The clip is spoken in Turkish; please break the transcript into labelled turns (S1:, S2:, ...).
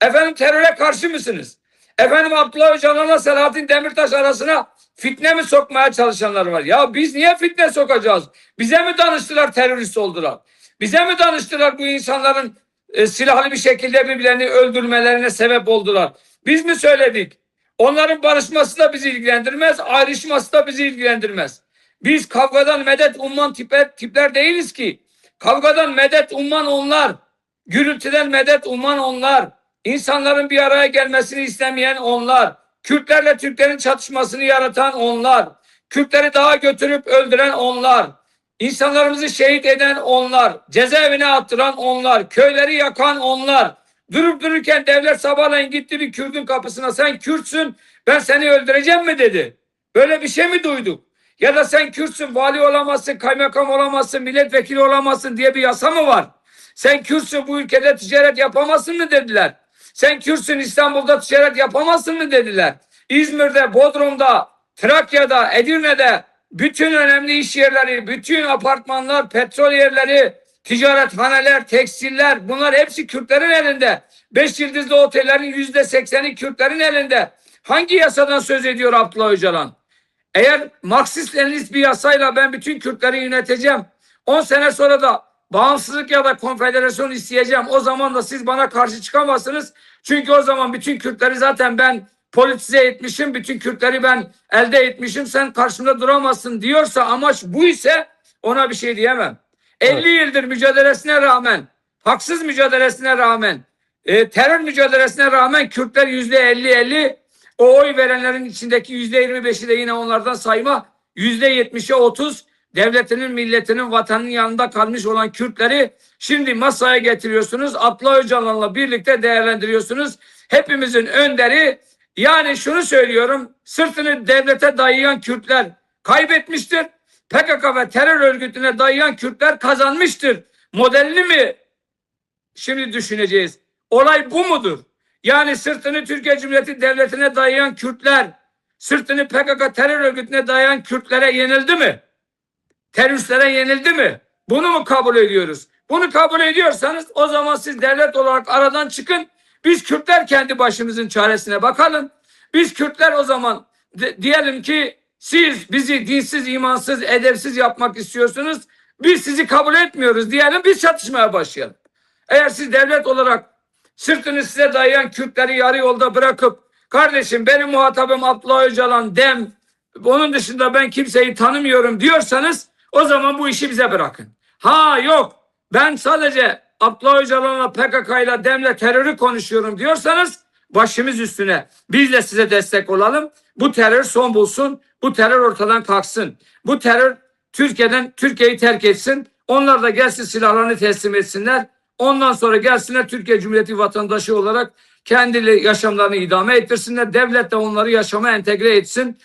S1: Efendim teröre karşı mısınız? Efendim Abdullah Öcalan'la Selahattin Demirtaş arasına fitne mi sokmaya çalışanlar var? Ya biz niye fitne sokacağız? Bize mi danıştılar terörist oldular? Bize mi danıştılar bu insanların e, silahlı bir şekilde birbirlerini öldürmelerine sebep oldular? Biz mi söyledik? Onların barışması da bizi ilgilendirmez, ayrışması da bizi ilgilendirmez. Biz kavgadan medet umman tipler, tipler değiliz ki. Kavgadan medet umman onlar. Gürültüden medet umman onlar. İnsanların bir araya gelmesini istemeyen onlar. Kürtlerle Türklerin çatışmasını yaratan onlar. Kürtleri daha götürüp öldüren onlar. İnsanlarımızı şehit eden onlar. Cezaevine attıran onlar. Köyleri yakan onlar. Durup dururken devlet sabahleyin gitti bir Kürt'ün kapısına. Sen Kürtsün ben seni öldüreceğim mi dedi. Böyle bir şey mi duyduk? Ya da sen Kürtsün vali olamazsın, kaymakam olamazsın, milletvekili olamazsın diye bir yasa mı var? Sen Kürtsün bu ülkede ticaret yapamazsın mı dediler. Sen Kürtsün İstanbul'da ticaret yapamazsın mı dediler. İzmir'de, Bodrum'da, Trakya'da, Edirne'de bütün önemli iş yerleri, bütün apartmanlar, petrol yerleri, ticarethaneler, tekstiller bunlar hepsi Kürtlerin elinde. Beş yıldızlı otellerin yüzde sekseni Kürtlerin elinde. Hangi yasadan söz ediyor Abdullah Öcalan? Eğer Marksist Leninist bir yasayla ben bütün Kürtleri yöneteceğim. 10 sene sonra da bağımsızlık ya da konfederasyon isteyeceğim. O zaman da siz bana karşı çıkamazsınız. Çünkü o zaman bütün Kürtleri zaten ben politize etmişim. Bütün Kürtleri ben elde etmişim. Sen karşımda duramazsın diyorsa amaç bu ise ona bir şey diyemem. 50 yıldır mücadelesine rağmen, haksız mücadelesine rağmen, e, terör mücadelesine rağmen Kürtler yüzde 50-50 o oy verenlerin içindeki yüzde 25'i de yine onlardan sayma yüzde 70'e 30 devletinin, milletinin, vatanının yanında kalmış olan Kürtleri şimdi masaya getiriyorsunuz. Abdullah Öcalan'la birlikte değerlendiriyorsunuz. Hepimizin önderi yani şunu söylüyorum sırtını devlete dayayan Kürtler kaybetmiştir. PKK ve terör örgütüne dayayan Kürtler kazanmıştır. Modelini mi şimdi düşüneceğiz? Olay bu mudur? Yani sırtını Türkiye Cumhuriyeti Devleti'ne dayayan Kürtler, sırtını PKK terör örgütüne dayayan Kürtlere yenildi mi? Teröristlere yenildi mi? Bunu mu kabul ediyoruz? Bunu kabul ediyorsanız o zaman siz devlet olarak aradan çıkın. Biz Kürtler kendi başımızın çaresine bakalım. Biz Kürtler o zaman de- diyelim ki siz bizi dinsiz, imansız, edepsiz yapmak istiyorsunuz. Biz sizi kabul etmiyoruz diyelim biz çatışmaya başlayalım. Eğer siz devlet olarak sırtını size dayayan Kürtleri yarı yolda bırakıp kardeşim benim muhatabım Abdullah Öcalan dem onun dışında ben kimseyi tanımıyorum diyorsanız o zaman bu işi bize bırakın. Ha yok ben sadece Abdullah Öcalan'la PKK ile demle terörü konuşuyorum diyorsanız başımız üstüne biz de size destek olalım. Bu terör son bulsun. Bu terör ortadan kalksın. Bu terör Türkiye'den Türkiye'yi terk etsin. Onlar da gelsin silahlarını teslim etsinler. Ondan sonra gelsinler Türkiye Cumhuriyeti vatandaşı olarak kendi yaşamlarını idame ettirsinler. Devlet de onları yaşama entegre etsin.